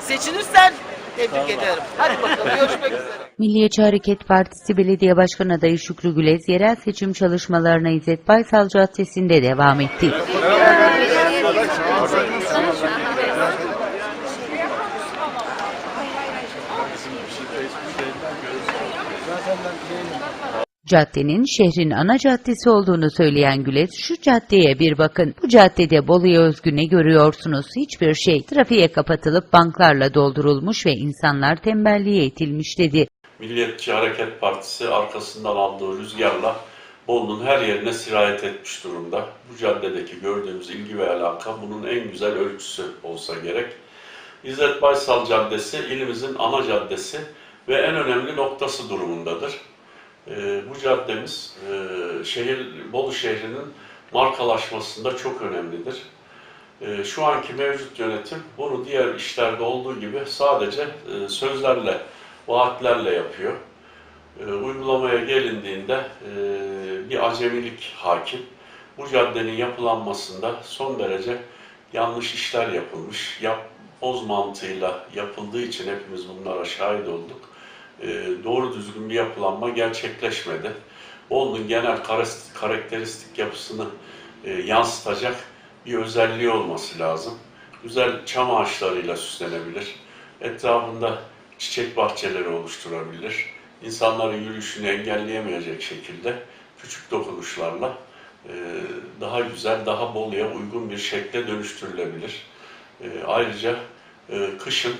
Seçilirsen tebrik ederim. Hadi bakalım görüşmek üzere. Milliyetçi Hareket Partisi Belediye Başkan Adayı Şükrü Gülez yerel seçim çalışmalarına İzzet Baysal Caddesi'nde devam etti. Caddenin şehrin ana caddesi olduğunu söyleyen Gülez, şu caddeye bir bakın. Bu caddede Bolu'ya özgü ne görüyorsunuz? Hiçbir şey. Trafiğe kapatılıp banklarla doldurulmuş ve insanlar tembelliğe itilmiş dedi. Milliyetçi Hareket Partisi arkasından aldığı rüzgarla Bolu'nun her yerine sirayet etmiş durumda. Bu caddedeki gördüğümüz ilgi ve alaka bunun en güzel ölçüsü olsa gerek. İzzet Baysal Caddesi ilimizin ana caddesi ve en önemli noktası durumundadır. Ee, bu caddemiz e, şehir Bolu şehrinin markalaşmasında çok önemlidir. Ee, şu anki mevcut yönetim bunu diğer işlerde olduğu gibi sadece e, sözlerle, vaatlerle yapıyor. E, uygulamaya gelindiğinde e, bir acemilik hakim. Bu caddenin yapılanmasında son derece yanlış işler yapılmış. Yap, boz mantığıyla yapıldığı için hepimiz bunlara şahit olduk. Doğru düzgün bir yapılanma gerçekleşmedi. Bolu'nun genel karakteristik yapısını e, yansıtacak bir özelliği olması lazım. Güzel çam ağaçlarıyla süslenebilir. Etrafında çiçek bahçeleri oluşturabilir. İnsanların yürüyüşünü engelleyemeyecek şekilde küçük dokunuşlarla e, daha güzel, daha Bolu'ya uygun bir şekle dönüştürülebilir. E, Ayrıca e, kışın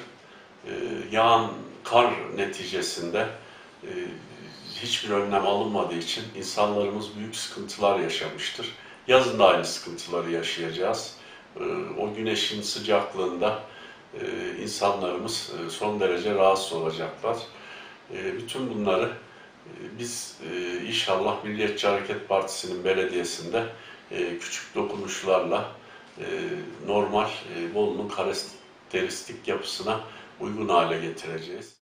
e, yağan kar neticesinde e, hiçbir önlem alınmadığı için insanlarımız büyük sıkıntılar yaşamıştır. Yazın da aynı sıkıntıları yaşayacağız. E, O güneşin sıcaklığında e, insanlarımız e, son derece rahatsız olacaklar. E, Bütün bunları e, biz e, inşallah Milliyetçi Hareket Partisi'nin belediyesinde e, küçük dokunuşlarla e, normal e, Bolu'nun karakteristik yapısına uygun hale getireceğiz.